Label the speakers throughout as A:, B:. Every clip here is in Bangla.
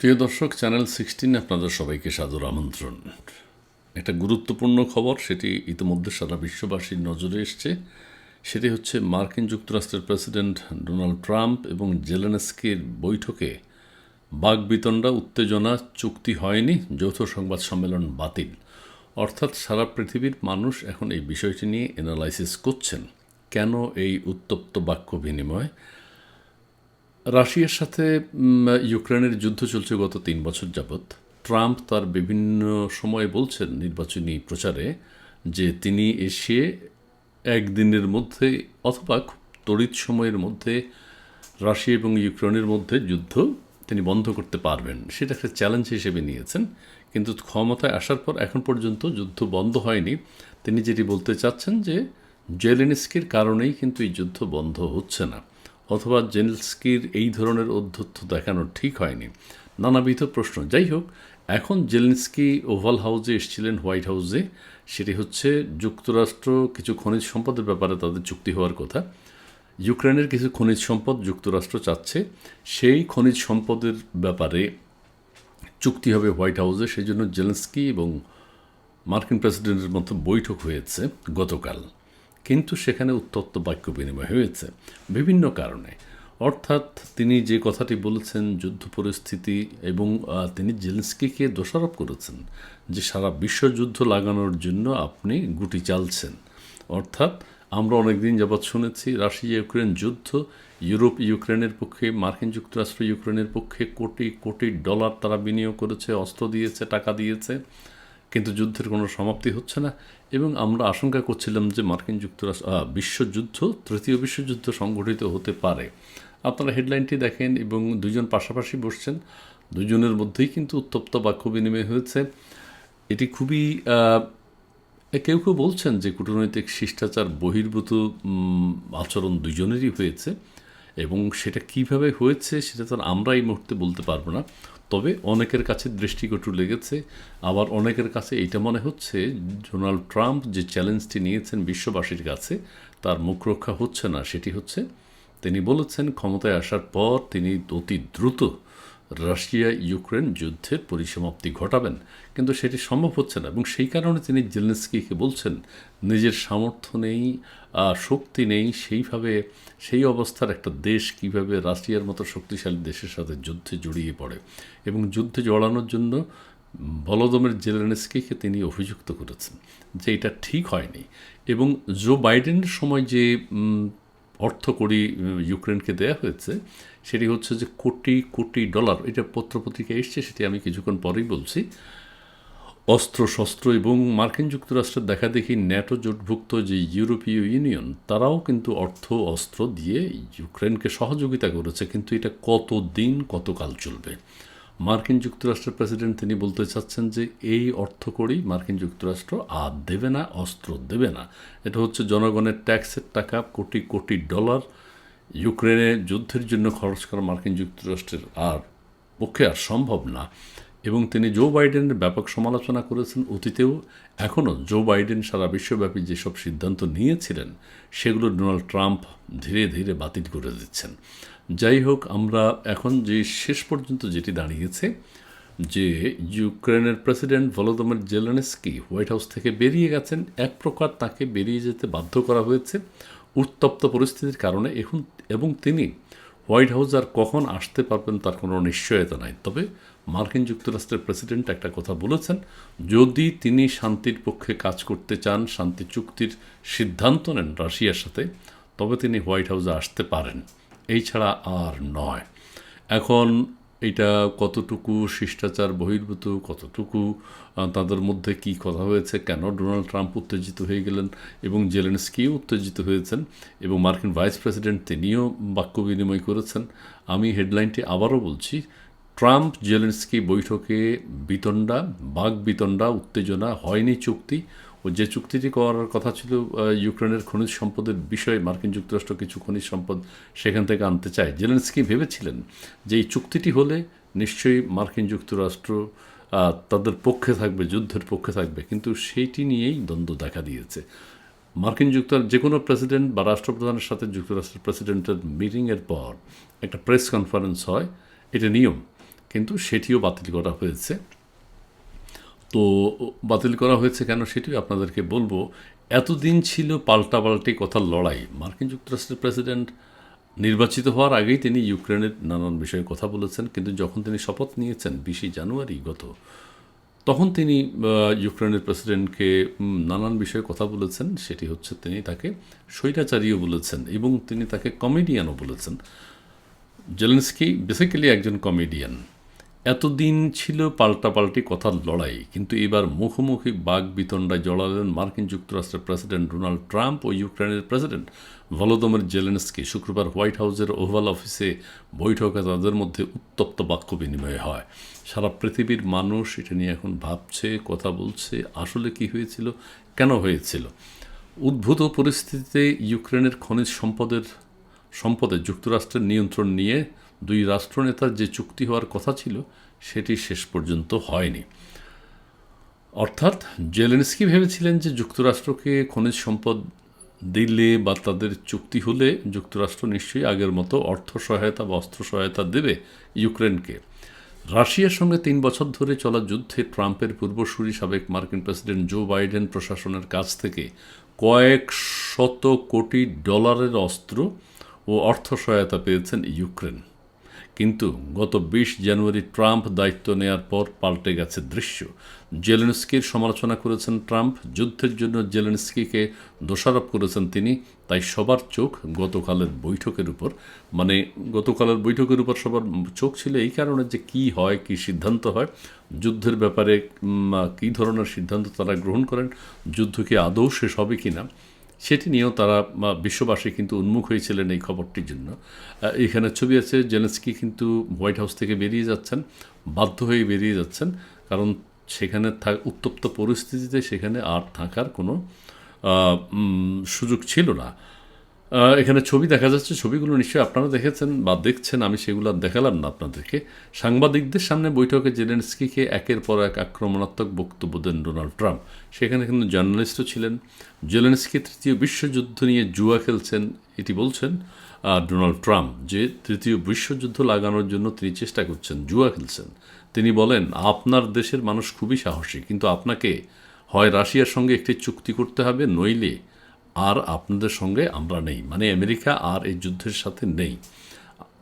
A: প্রিয় দর্শক চ্যানেল সিক্সটিন আপনাদের সবাইকে সাদর আমন্ত্রণ। একটা গুরুত্বপূর্ণ খবর, সেটি ইতিমধ্যে সারা বিশ্ববাসীর নজরে এসছে। সেটি হচ্ছে মার্কিন যুক্তরাষ্ট্রের প্রেসিডেন্ট ডোনাল্ড ট্রাম্প এবং জেলেনস্কির বৈঠকে বাগবিতণ্ডা উত্তেজনা, চুক্তি হয়নি, যৌথ সংবাদ সম্মেলন বাতিল। অর্থাৎ সারা পৃথিবীর মানুষ এখন এই বিষয়টি নিয়ে অ্যানালাইসিস করছেন। কেন এই উত্তপ্ত বাক্য বিনিময়? রাশিয়ার সাথে ইউক্রেনের যুদ্ধ চলছে গত তিন বছর যাবৎ। ট্রাম্প তার বিভিন্ন সময়ে বলছেন নির্বাচনী প্রচারে যে তিনি এসে একদিনের মধ্যে অথবা খুব তড়িৎ সময়ের মধ্যে রাশিয়া এবং ইউক্রেনের মধ্যে যুদ্ধ তিনি বন্ধ করতে পারবেন। সেটা একটা চ্যালেঞ্জ হিসেবে নিয়েছেন। কিন্তু ক্ষমতায় আসার পর এখন পর্যন্ত যুদ্ধ বন্ধ হয়নি। তিনি যেটি বলতে চাচ্ছেন যে, জেলেনস্কির কারণেই কিন্তু এই যুদ্ধ বন্ধ হচ্ছে না। অথবা জেলেনস্কির এই ধরনের অধ্যত্ব দেখানো ঠিক হয়নি। নানাবিধ প্রশ্ন। যাই হোক, এখন জেলেনস্কি ওভাল হাউসে এসেছিলেন হোয়াইট হাউসে। সেটি হচ্ছে যুক্তরাষ্ট্র কিছু খনিজ সম্পদের ব্যাপারে তাদের চুক্তি হওয়ার কথা। ইউক্রেনের কিছু খনিজ সম্পদ যুক্তরাষ্ট্র চাচ্ছে। সেই খনিজ সম্পদের ব্যাপারে চুক্তি হবে হোয়াইট হাউসে। সেই জন্য জেলেন্সকি এবং মার্কিন প্রেসিডেন্টের মতো বৈঠক হয়েছে গতকাল। কিন্তু সেখানে উত্তপ্ত বাক্য বিনিময় হয়েছে, বিভিন্ন কারণে। অর্থাৎ তিনি যে কথাটি বলেছেন, যুদ্ধ পরিস্থিতি এবং তিনি জেলেন্সকিকে দোষারোপ করেছেন যে সারা বিশ্বযুদ্ধ লাগানোর জন্য আপনি গুটি চালছেন। অর্থাৎ আমরা অনেকদিন যাবৎ শুনেছি রাশিয়া ইউক্রেন যুদ্ধ, ইউরোপ, ইউক্রেনের পক্ষে, মার্কিন যুক্তরাষ্ট্র ইউক্রেনের পক্ষে কোটি কোটি ডলার তারা বিনিয়োগ করেছে, অস্ত্র দিয়েছে, টাকা দিয়েছে। কিন্তু যুদ্ধের কোনো সমাপ্তি হচ্ছে না। এবং আমরা আশঙ্কা করছিলাম যে মার্কিন যুক্তরাষ্ট্র বিশ্বযুদ্ধ, তৃতীয় বিশ্বযুদ্ধ সংঘটিত হতে পারে। আপনারা হেডলাইনটি দেখেন এবং দুজন পাশাপাশি বসছেন। দুজনের মধ্যেই কিন্তু উত্তপ্ত বাক্য বিনিময় হয়েছে। এটি খুবই কেউ কেউ বলছেন যে কূটনৈতিক শিষ্টাচার বহির্ভূত আচরণ দুজনেরই হয়েছে। এবং সেটা কীভাবে হয়েছে, সেটা তো আমরা এই মুহূর্তে বলতে পারব না। তবে অনেকের কাছে দৃষ্টিকটু লেগেছে। আবার অনেকের কাছে এইটা মনে হচ্ছে, ডোনাল্ড ট্রাম্প যে চ্যালেঞ্জটি নিয়েছেন বিশ্ববাসীর কাছে, তার মুখ রক্ষা হচ্ছে না, সেটি হচ্ছে তিনি বলেছেন ক্ষমতায় আসার পর তিনি অতি দ্রুত রাশিয়া ইউক্রেন যুদ্ধের পরিসমাপ্তি ঘটাবেন, কিন্তু সেটি সম্ভব হচ্ছে না এবং সেই কারণে তিনি জেলেন্সকিকে বলছেন, নিজের সামর্থ্য নেই শক্তি নেই, সেইভাবে, সেই অবস্থার একটা দেশ কীভাবে রাশিয়ার মতো শক্তিশালী দেশের সাথে যুদ্ধে জড়িয়ে পড়ে এবং যুদ্ধে জড়ানোর জন্য বলদমের জেলেনস্কিকে তিনি অভিযুক্ত করেছেন যে এটা ঠিক হয়নি এবং জো বাইডেনের সময় যে অর্থ উম, ইউক্রেনকে দেয়া হয়েছে সেটি হচ্ছে যে কোটি কোটি ডলার এটা পত্রপত্রিকা এসছে সেটি আমি কিছুক্ষণ পরেই বলছি। অস্ত্র শস্ত্র এবং মার্কিন যুক্তরাষ্ট্রের দেখা দেখি ন্যাটো জোটভুক্ত যে ইউরোপীয় ইউনিয়ন তারাও কিন্তু অর্থ অস্ত্র দিয়ে ইউক্রেনকে সহযোগিতা করেছে কিন্তু এটা কত দিন কতকাল চলবে? মার্কিন যুক্তরাষ্ট্রের প্রেসিডেন্ট তিনি বলতে চাচ্ছেন যে এই অর্থ করেই মার্কিন যুক্তরাষ্ট্র আর দেবে না, অস্ত্র দেবে না। এটা হচ্ছে জনগণের ট্যাক্সের টাকা, কোটি কোটি ডলার। ইউক্রেনে যুদ্ধের জন্য খরচ করা মার্কিন যুক্তরাষ্ট্রের আর পক্ষে আর সম্ভব না। এবং তিনি জো বাইডেনের ব্যাপক সমালোচনা করেছেন অতীতেও। এখনও জো বাইডেন সারা বিশ্বব্যাপী যেসব সিদ্ধান্ত নিয়েছিলেন, সেগুলো ডোনাল্ড ট্রাম্প ধীরে ধীরে বাতিল করে দিচ্ছেন। যাই হোক, আমরা এখন যে শেষ পর্যন্ত যেটি দাঁড়িয়েছে, যে ইউক্রেনের president Volodymyr Zelensky White House থেকে বেরিয়ে গেছেন, এক প্রকার তাকে বেরিয়ে যেতে বাধ্য করা হয়েছে উত্তপ্ত পরিস্থিতির কারণে। এখন, এবং তিনি হোয়াইট হাউস আর কখন আসতে পারবেন তার কোনো নিশ্চয়তা নাই। তবে মার্কিন যুক্তরাষ্ট্রের প্রেসিডেন্ট একটা কথা বলেছেন, যদি তিনি শান্তির পক্ষে কাজ করতে চান, শান্তি চুক্তির সিদ্ধান্ত নেন রাশিয়ার সাথে, তবে তিনি হোয়াইট হাউসে আসতে পারেন। এই ছাড়া আর নয়। এখন এটা কতটুকু শিষ্টাচার বহির্ভূত, কতটুকু তাদের মধ্যে কি কথা হয়েছে, কেন ডোনাল্ড ট্রাম্প উত্তেজিত হয়ে গেলেন এবং জেলেন্সকিও উত্তেজিত হয়েছেন এবং মার্কিন ভাইস প্রেসিডেন্ট তিনিও বাক্য বিনিময় করেছেন। আমি হেডলাইনটি আবারও বলছি, ট্রাম্প জেলেন্সকি বৈঠকে বিতণ্ডা বাঘ বিতণ্ডা, উত্তেজনা, হয়নি চুক্তি যে চুক্তিটি করার কথা ছিল ইউক্রেনের খনিজ সম্পদের বিষয়ে মার্কিন যুক্তরাষ্ট্র কিছু খনিজ সম্পদ সেখান থেকে আনতে চায়। জেলেন্সকি ভেবেছিলেন যে এই চুক্তিটি হলে নিশ্চয়ই মার্কিন যুক্তরাষ্ট্র তাদের পক্ষে থাকবে, যুদ্ধের পক্ষে থাকবে। কিন্তু সেইটি নিয়েই দ্বন্দ্ব দেখা দিয়েছে। মার্কিন যুক্তরাষ্ট্র যে কোনো প্রেসিডেন্ট বা রাষ্ট্রপ্রধানের সাথে যুক্তরাষ্ট্রের প্রেসিডেন্টের মিটিংয়ের পর একটা প্রেস কনফারেন্স হয়। এটা নিয়ম, কিন্তু সেটিও বাতিল করা হয়েছে। তো বাতিল করা হয়েছে কেন সেটিও আপনাদেরকে বলব। এতদিন ছিল পাল্টাপাল্টি কথার লড়াই। মার্কিন যুক্তরাষ্ট্রের প্রেসিডেন্ট নির্বাচিত হওয়ার আগেই তিনি ইউক্রেনের নানান বিষয়ে কথা বলেছেন, কিন্তু যখন তিনি শপথ নিয়েছেন বিশে জানুয়ারি গত, তখন তিনি ইউক্রেনের প্রেসিডেন্টকে নানান বিষয়ে কথা বলেছেন। সেটি হচ্ছে তিনি তাকে স্বৈরাচারীও বলেছেন এবং তিনি তাকে কমেডিয়ানও বলেছেন। জেলেন্সকি বেসিক্যালি একজন কমেডিয়ান। এতদিন ছিল পাল্টাপাল্টি কথার লড়াই, কিন্তু এবার মুখোমুখি বাঘ বিতণ্ডায় জড়ালেন মার্কিন যুক্তরাষ্ট্রের প্রেসিডেন্ট ডোনাল্ড ট্রাম্প ও ইউক্রেনের প্রেসিডেন্ট ভলোদমির জেলেন্সকি। শুক্রবার হোয়াইট হাউসের ওভাল অফিসে বৈঠকে তাদের মধ্যে উত্তপ্ত বাক্য বিনিময় হয়। সারা পৃথিবীর মানুষ এটা নিয়ে এখন ভাবছে, কথা বলছে, আসলে কি হয়েছিল, কেন হয়েছিল। উদ্ভূত পরিস্থিতিতে ইউক্রেনের খনিজ সম্পদের সম্পদে যুক্তরাষ্ট্রের নিয়ন্ত্রণ নিয়ে দুই রাষ্ট্রনেতার যে চুক্তি হওয়ার কথা ছিল, সেটি শেষ পর্যন্ত হয়নি। অর্থাৎ জেলেন্সকি ভেবেছিলেন যে যুক্তরাষ্ট্রকে খনিজ সম্পদ দিলে বা তাদের চুক্তি হলে যুক্তরাষ্ট্র নিশ্চয়ই আগের মতো অর্থ সহায়তা বা অস্ত্র সহায়তা দেবে ইউক্রেনকে। রাশিয়ার সঙ্গে তিন বছর ধরে চলা যুদ্ধে ট্রাম্পের পূর্বসূরি সাবেক মার্কিন প্রেসিডেন্ট জো বাইডেন প্রশাসনের কাছ থেকে কয়েক শত কোটি ডলারের অস্ত্র ও অর্থ সহায়তা পেয়েছেন ইউক্রেন। কিন্তু গত বিশ জানুয়ারি ট্রাম্প দায়িত্ব নেয়ার পর পাল্টে গেছে দৃশ্য। জেলেনস্কির সমালোচনা করেছেন ট্রাম্প, যুদ্ধের জন্য জেলেনস্কিকে দোষারোপ করেছেন তিনি, তাই সবার চোখ গতকালের বৈঠকের উপর মানে গতকালের বৈঠকের উপর সবার চোখ ছিল এই কারণে যে কি হয়, কি সিদ্ধান্ত হয়, যুদ্ধের ব্যাপারে কি ধরনের সিদ্ধান্ত তারা গ্রহণ করেন, যুদ্ধ কি আদৌ শেষ হবে কি না সেটি নিয়েও তারা বিশ্ববাসী কিন্তু উন্মুখ হয়েছিলেন এই খবরটির জন্য। এখানে ছবি আছে, জেলেন্সকি কিন্তু হোয়াইট হাউস থেকে বেরিয়ে যাচ্ছেন, বাধ্য হয়ে বেরিয়ে যাচ্ছেন, কারণ সেখানে থাক উত্তপ্ত পরিস্থিতিতে সেখানে আর থাকার কোনো সুযোগ ছিল না। এখানে ছবি দেখা যাচ্ছে, ছবিগুলো নিশ্চয়ই আপনারা দেখেছেন বা দেখছেন, আমি সেগুলো দেখালাম না আপনাদেরকে। সাংবাদিকদের সামনে বৈঠকে জেলেন্সকিকে একের পর এক আক্রমণাত্মক বক্তব্য দেন ডোনাল্ড ট্রাম্প। সেখানে কিন্তু জার্নালিস্টও ছিলেন। জেলেন্সকি তৃতীয় বিশ্বযুদ্ধ নিয়ে জুয়া খেলছেন, এটি বলছেন ডোনাল্ড ট্রাম্প, যে তৃতীয় বিশ্বযুদ্ধ লাগানোর জন্য তিনি চেষ্টা করছেন, জুয়া খেলছেন। তিনি বলেন, আপনার দেশের মানুষ খুবই সাহসী, কিন্তু আপনাকে হয় রাশিয়ার সঙ্গে একটি চুক্তি করতে হবে, নইলে আর আপনাদের সঙ্গে আমরা নেই। মানে আমেরিকা আর এই যুদ্ধের সাথে নেই।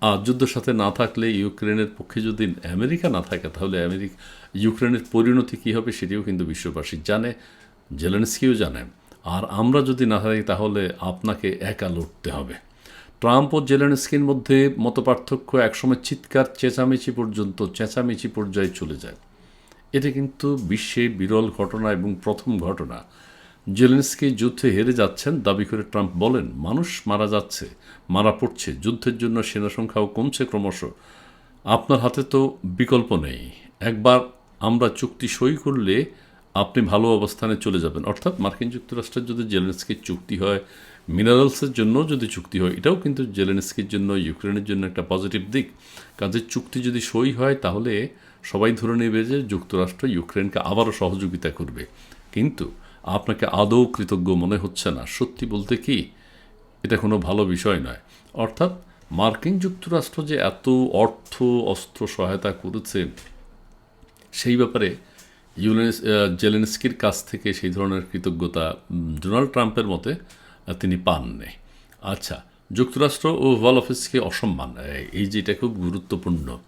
A: আর যুদ্ধের সাথে না থাকলে ইউক্রেনের পক্ষে যদি আমেরিকা না থাকে, তাহলে আমেরিকা ইউক্রেনের পরিণতি কী হবে সেটিও কিন্তু বিশ্ববাসী জানে, জেলেন্সকিও জানে। আর আমরা যদি না থাকি, তাহলে আপনাকে একা লড়তে হবে। ট্রাম্প ও জেলেন্সকির মধ্যে মতপার্থক্য একসময় চিৎকার, চেঁচামেচি পর্যন্ত, চেঁচামেচি পর্যায়ে চলে যায়। এটা কিন্তু বিশ্বে বিরল ঘটনা এবং প্রথম ঘটনা। জেলেন্সকি যুদ্ধে হেরে যাচ্ছেন দাবি করে ট্রাম্প বলেন, মানুষ মারা যাচ্ছে, মারা পড়ছে, যুদ্ধের জন্য সেনা সংখ্যাও কমছে ক্রমশ। আপনার হাতে তো বিকল্প নেই। একবার আমরা চুক্তি সই করলে আপনি ভালো অবস্থানে চলে যাবেন। অর্থাৎ মার্কিন যুক্তরাষ্ট্রের যদি জেলেন্সকির চুক্তি হয়, মিনারেলসের জন্য যদি চুক্তি হয়, এটাও কিন্তু জেলেন্সকির জন্য, ইউক্রেনের জন্য একটা পজিটিভ দিক। কাজে চুক্তি যদি সই হয়, তাহলে সবাই ধরে নেবে যে যুক্তরাষ্ট্র ইউক্রেনকে আবারও সহযোগিতা করবে। কিন্তু আপনাকে আদৌ কৃতজ্ঞ মনে হচ্ছে না। সত্যি বলতে কি, এটা কোনো ভালো বিষয় নয়। অর্থাৎ মার্কিন যুক্তরাষ্ট্র যে এত অর্থ, অস্ত্র সহায়তা করেছে, সেই ব্যাপারে ইউলেন্স জেলেন্সকির কাছ থেকে সেই ধরনের কৃতজ্ঞতা ডোনাল্ড ট্রাম্পের মতে তিনি পাননি। আচ্ছা যুক্তরাষ্ট্র ও ওভাল অফিসকে অসম্মান এই- এই যে এটা খুব গুরুত্বপূর্ণ।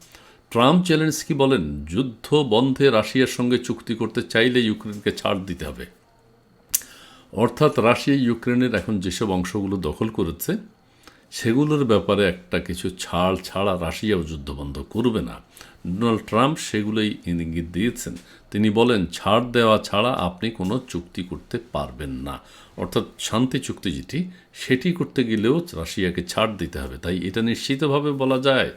A: ট্রাম্প জেলেন্সকি বলেন, যুদ্ধ বন্ধে রাশিয়ার সঙ্গে চুক্তি করতে চাইলে ইউক্রেনকে ছাড় দিতে হবে। অর্থাৎ রাশিয়া, ইউক্রেনের এখন যেসব অংশগুলো দখল করেছে, সেগুলোর ব্যাপারে একটা কিছু ছাড় ছাড়া রাশিয়াও যুদ্ধ বন্ধ করবে না। ডোনাল্ড ট্রাম্প সেগুলোই ইঙ্গিত দিয়েছেন। তিনি বলেন, ছাড় দেওয়া ছাড়া আপনি কোনো চুক্তি করতে পারবেন না। অর্থাৎ শান্তি চুক্তি যেটি, সেটি করতে গেলেও রাশিয়াকে ছাড় দিতে হবে। তাই এটা নিশ্চিতভাবে বলা যায়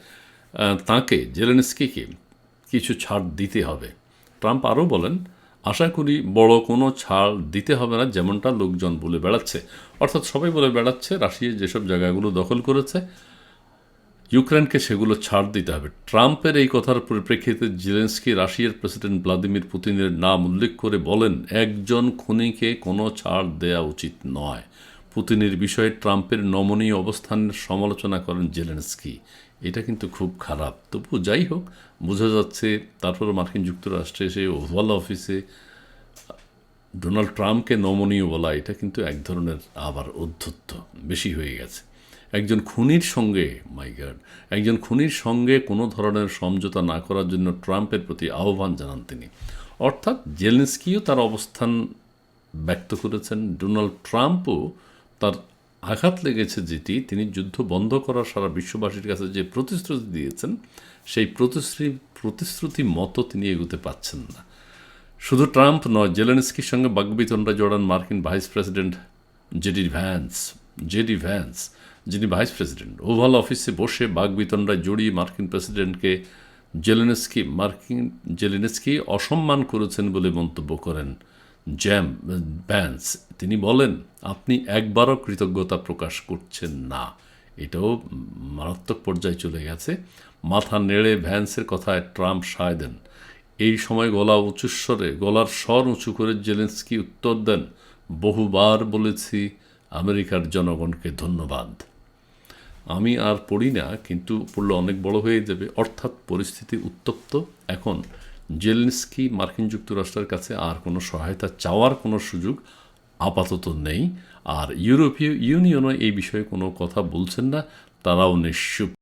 A: তাকে, জেলেনস্কিকে কিছু ছাড় দিতে হবে। ট্রাম্প আরও বলেন আশা করি বড় কোনো ছাড় দিতে হবে না, যেমনটা লোকজন বলে বেড়াচ্ছে। অর্থাৎ সবাই বলে বেড়াচ্ছে রাশিয়া যেসব জায়গাগুলো দখল করেছে, ইউক্রেনকে সেগুলো ছাড় দিতে হবে। ট্রাম্পের এই কথার পরিপ্রেক্ষিতে জেলেন্সকি রাশিয়ার প্রেসিডেন্ট ভ্লাদিমির পুতিনের নাম উল্লেখ করে বলেন, একজন খুনিকে কোনো ছাড় দেওয়া উচিত নয়। পুতিনের বিষয়ে ট্রাম্পের নমনীয় অবস্থানের সমালোচনা করেন জেলেন্সকি। এটা কিন্তু খুব খারাপ। তবু যাই হোক, বোঝা যাচ্ছে তারপর মার্কিন যুক্তরাষ্ট্রে সে ওভাল অফিসে ডোনাল্ড ট্রাম্পকে নমনীয় বলা, এটা কিন্তু এক ধরনের আবার অধ্যত্ত বেশি হয়ে গেছে। একজন খুনির সঙ্গে, মাই গাড, একজন খুনির সঙ্গে কোনো ধরনের সমঝোতা না করার জন্য ট্রাম্পের প্রতি আহ্বান জানান তিনি। অর্থাৎ জেলেন্সকিও তার অবস্থান ব্যক্ত করেছেন। ডোনাল্ড ট্রাম্পও তার আঘাত লেগেছে যেটি তিনি যুদ্ধ বন্ধ করার সারা বিশ্ববাসীর কাছে যে প্রতিশ্রুতি দিয়েছেন, সেই প্রতিশ্রুতি প্রতিশ্রুতি মতো তিনি এগোতে পাচ্ছেন না। শুধু ট্রাম্প নয়, জেলেনস্কির সঙ্গে বাগবিতণ্ডা জড়ান মার্কিন vice president JD Vance JD Vance, যিনি ভাইস প্রেসিডেন্ট, ওভাল অফিসে বসে বাগবিতণ্ডায় জড়িয়ে মার্কিন প্রেসিডেন্টকে জেলেনস্কি, মার্কিন জেলেনস্কি অসম্মান করেছেন বলে মন্তব্য করেন। জ্যাম ভ্যান্স তিনি বলেন, আপনি একবারও কৃতজ্ঞতা প্রকাশ করছেন না। এটাও মারাত্মক পর্যায়ে চলে গেছে। মাথা নেড়ে ভ্যান্সের কথায় ট্রাম্প সায় দেন। এই সময় গলা উঁচুস্বরে গলার স্বর উঁচু করে জেলেন্সকি উত্তর দেন, বহুবার বলেছি, আমেরিকার জনগণকে ধন্যবাদ। আমি আর পড়ি না, কিন্তু পড়লে অনেক বড় হয়ে যাবে। অর্থাৎ পরিস্থিতি উত্তপ্ত। এখন জেলেন্সকি, মার্কিন যুক্তরাষ্ট্রের কাছে আর কোনো সহায়তা চাওয়ার কোনো সুযোগ আপাতত নেই। আর ইউরোপীয় ইউনিয়নও এই বিষয়ে কোনো কথা বলছেন না, তারাও নিশ্চুপ।